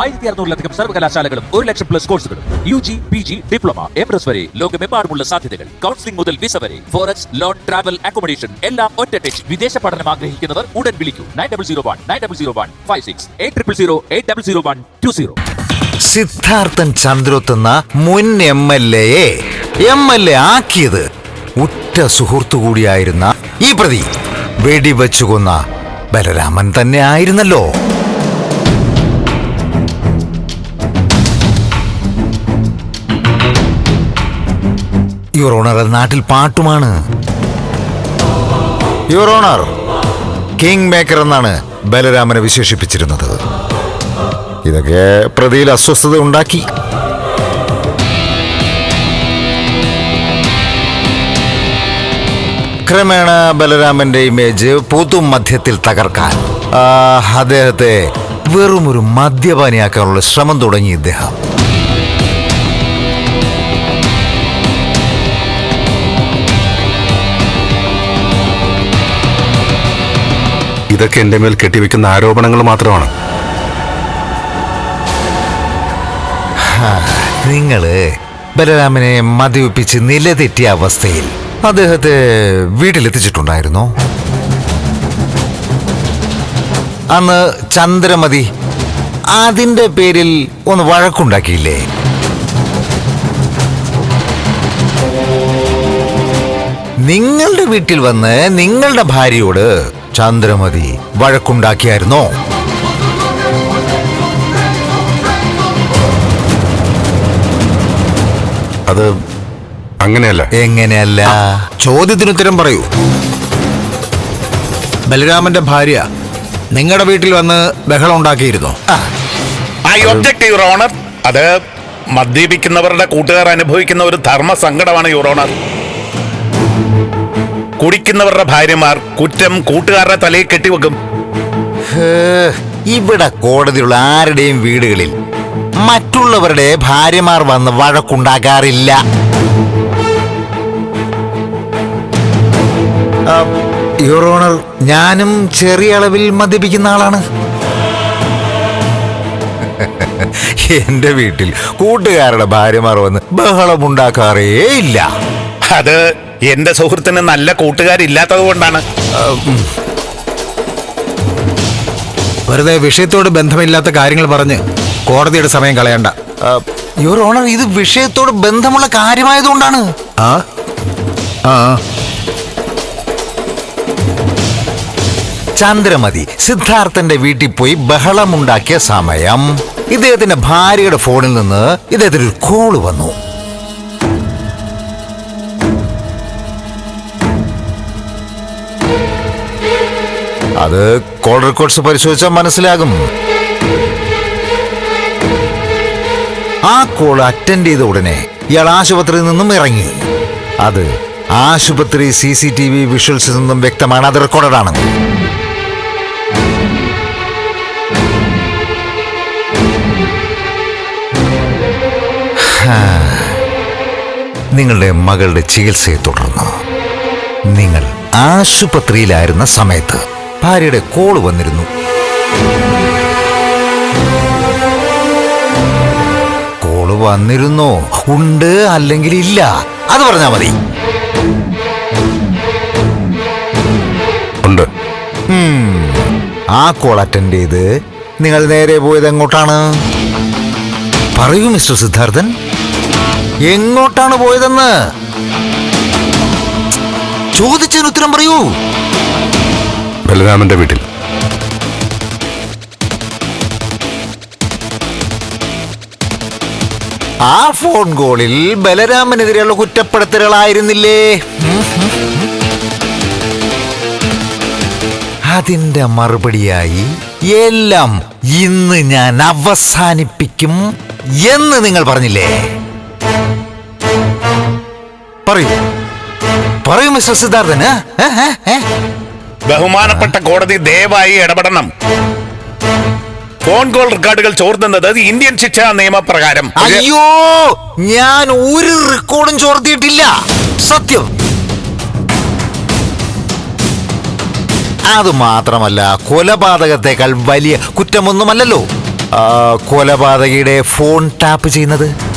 ആയിരത്തി അറുന്നൂറിലധികം സർവകലാശാലകളും ഒരു ലക്ഷം പ്ലസ് കോഴ്സുകളും U G P G diploma M S വരെ ലോകമെമ്പാടുമുള്ള സാധ്യതകൾ. കൗൺസിലിംഗ് മുതൽ വിസ വരെ. ഫോറക്സ് ലോൺ ട്രാവൽ അക്കോമഡേഷൻ എല്ലാം ഒറ്റ ടച്ച് വിദേശ പഠനം ആഗ്രഹിക്കുന്നവർ ഉടൻ വിളിക്കൂ. Nine double zero one nine double zero one five six eight triple zero eight double zero one two zero. Siddharthan ചന്ദ്രത്തുന്ന മുൻ എം എൽ എയെ എം എൽ എ ആക്കിയത് ഉറ്റ സുഹൃത്തു കൂടിയായിരുന്ന ഈ പ്രതി വെടിവെച്ചു കൊന്ന ബലരാമൻ തന്നെ ആയിരുന്നല്ലോ യുവർ ഓണർ അത് നാട്ടിൽ പാട്ടുമാണ്. യുവർ ഓണർ കിങ് മേക്കർ എന്നാണ് ബലരാമനെ വിശേഷിപ്പിച്ചിരുന്നത്. ഇതൊക്കെ പ്രതിയിൽ അസ്വസ്ഥത ഉണ്ടാക്കി. ക്രമേണ ബലരാമന്റെ ഇമേജ് പൊതു മധ്യത്തിൽ തകർക്കാൻ അദ്ദേഹത്തെ വെറുമൊരു മദ്യപാനിയാക്കാനുള്ള ശ്രമം തുടങ്ങി ഇദ്ദേഹം. ഇതൊക്കെ എന്റെ മേൽ കെട്ടിവെക്കുന്ന ആരോപണങ്ങൾ മാത്രമാണ്. നിങ്ങൾ ബലരാമനെ മദ്യപിപ്പിച്ച് നിലതെറ്റിയ അവസ്ഥയിൽ അദ്ദേഹത്തെ വീട്ടിലെത്തിച്ചിട്ടുണ്ടായിരുന്നോ. അന്ന് ചന്ദ്രമതി അതിന്റെ പേരിൽ ഒന്ന് വഴക്കുണ്ടാക്കിയില്ലേ? നിങ്ങളുടെ വീട്ടിൽ വന്ന് നിങ്ങളുടെ ഭാര്യയോട് ചന്ദ്രമതി വഴക്കുണ്ടാക്കിയായിരുന്നോ? അത് അങ്ങനെയല്ല. എങ്ങനെയല്ല? ചോദ്യത്തിന് ഉത്തരം പറയൂ. ബലരാമന്റെ ഭാര്യ നിങ്ങളുടെ വീട്ടിൽ വന്ന് ബഹളം ഉണ്ടാക്കിയിരുന്നു. ഐ ഒബ്ജക്ട് യുവർ ഓണർ അത് മദ്യപിക്കുന്നവരുടെ കൂട്ടുകാർ അനുഭവിക്കുന്ന ഒരു ധർമ്മ സങ്കടമാണ് യുവർ ഓണർ കുടിക്കുന്നവരുടെ ഭാര്യമാർ കുറ്റം കൂട്ടുകാരുടെ തലയിൽ കെട്ടിവെക്കും. ഇവിടെ കോടതിയുള്ള ആരുടെയും വീടുകളിൽ മറ്റുള്ളവരുടെ ഭാര്യമാർ വന്ന് വഴക്കുണ്ടാക്കാറില്ല യുവർ ഓണർ ഞാനും ചെറിയ അളവിൽ മദ്യപിക്കുന്ന ആളാണ്. എന്റെ വീട്ടിൽ കൂട്ടുകാരുടെ ഭാര്യമാർ വന്ന് ബഹളമുണ്ടാക്കാറേ ഇല്ല അത് എന്റെ സുഹൃത്തിന് നല്ല കൂട്ടുകാരില്ലാത്തത് കൊണ്ടാണ്. വെറുതെ വിഷയത്തോട് ബന്ധമില്ലാത്ത കാര്യങ്ങൾ പറഞ്ഞ് കോടതിയുടെ സമയം കളയണ്ട. യുവർ ഓണർ ഇത് വിഷയത്തോട് ബന്ധമുള്ള കാര്യമായതുകൊണ്ടാണ്. ആ ആ. ചന്ദ്രമതി സിദ്ധാർത്ഥന്റെ വീട്ടിൽ പോയി ബഹളമുണ്ടാക്കിയ സമയം ഇദ്ദേഹത്തിന്റെ ഭാര്യയുടെ ഫോണിൽ നിന്ന് ഇദ്ദേഹത്തിന് ഒരു കോൾ വന്നു. അത് കോൾ റെക്കോർഡ്സ് പരിശോധിച്ചാൽ മനസ്സിലാകും. ആ കോൾ അറ്റൻഡ് ചെയ്ത ഉടനെ ഇയാൾ ആശുപത്രിയിൽ നിന്നും ഇറങ്ങി. അത് ആശുപത്രി സി സി ടി വി വിഷ്വൽസിൽ നിന്നും വ്യക്തമാണ്. അത് റെക്കോർഡാണ് നിങ്ങളുടെ മകളുടെ ചികിത്സയെ തുടർന്ന് നിങ്ങൾ ആശുപത്രിയിലായിരുന്ന സമയത്ത് ഭാര്യയുടെ കോൾ വന്നിരുന്നു. കോൾ വന്നിരുന്നോ? ഉണ്ട് അല്ലെങ്കിൽ ഇല്ല? അത് പറഞ്ഞാ മതി. ഉണ്ട്. ആ കോൾ അറ്റൻഡ് ചെയ്ത് നിങ്ങൾ നേരെ പോയത് എങ്ങോട്ടാണ്? പറയൂ മിസ്റ്റർ സിദ്ധാർത്ഥൻ. എങ്ങോട്ടാണ് പോയതെന്ന്? ചോദിച്ചതിന് ഉത്തരം പറയൂ. ബലരാമന്റെ വീട്ടിൽ ആ ഫോൺ കോളിൽ ബലരാമനെതിരെയുള്ള കുറ്റപ്പെടുത്തലുകളായിരുന്നില്ലേ. അതിന്റെ മറുപടിയായി എല്ലാം ഇന്ന് ഞാൻ അവസാനിപ്പിക്കും എന്ന് നിങ്ങൾ പറഞ്ഞില്ലേ പറയൂ പറയൂ മിസ്റ്റർ സിദ്ധാർത്ഥന് ഏ, ഏ? ബഹുമാനപ്പെട്ട കോടതി ദയവായി ഇടപെടണം. ഫോൺ കോൾ റെക്കോർഡുകൾ ചോർത്തുന്നത് ഇന്ത്യൻ ശിക്ഷാ നിയമപ്രകാരം. അയ്യോ ഞാൻ ഒരു റെക്കോർഡും ചോർത്തിയിട്ടില്ല. സത്യം. അത് മാത്രമല്ല കൊലപാതകത്തെക്കാൾ വലിയ കുറ്റമൊന്നുമല്ലല്ലോ. കൊലപാതകയുടെ ഫോൺ ടാപ്പ് ചെയ്യുന്നത്.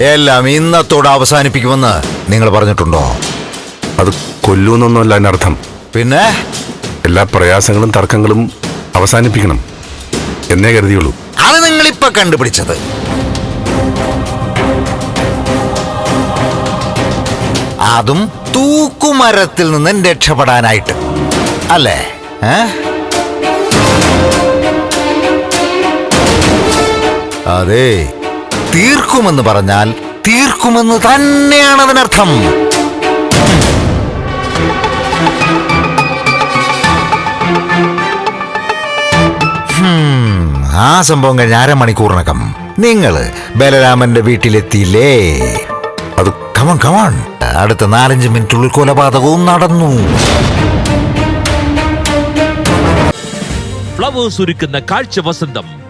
എല്ലാം ഇന്നത്തോടെ അവസാനിപ്പിക്കുമെന്ന് നിങ്ങൾ പറഞ്ഞിട്ടുണ്ടോ? അത് കൊല്ലൂന്നൊന്നുമല്ല അതിനർത്ഥം. പിന്നെ? എല്ലാ പ്രയാസങ്ങളും തർക്കങ്ങളും അവസാനിപ്പിക്കണം. എന്നേ കരുതിയുള്ളൂ. അത് നിങ്ങളിപ്പ കണ്ടുപിടിച്ചത്. അതും തൂക്കുമരത്തിൽ നിന്നും രക്ഷപ്പെടാനായിട്ട്. അല്ലേ? ഏ? അതെ തീർക്കുമെന്ന് പറഞ്ഞാൽ തീർക്കുമെന്ന് തന്നെയാണ് അതിനർത്ഥം. ആ സംഭവം കഴിഞ്ഞ അരമണിക്കൂറിനകം നിങ്ങൾ ബലരാമന്റെ വീട്ടിലെത്തിയില്ലേ? അത് കമൺ കമൺ അടുത്ത നാലഞ്ച് മിനിറ്റുള്ളിൽ കൊലപാതകവും നടന്നു. ഫ്ലവേഴ്സ് ഒരുക്കുന്ന കാഴ്ച വസന്തം.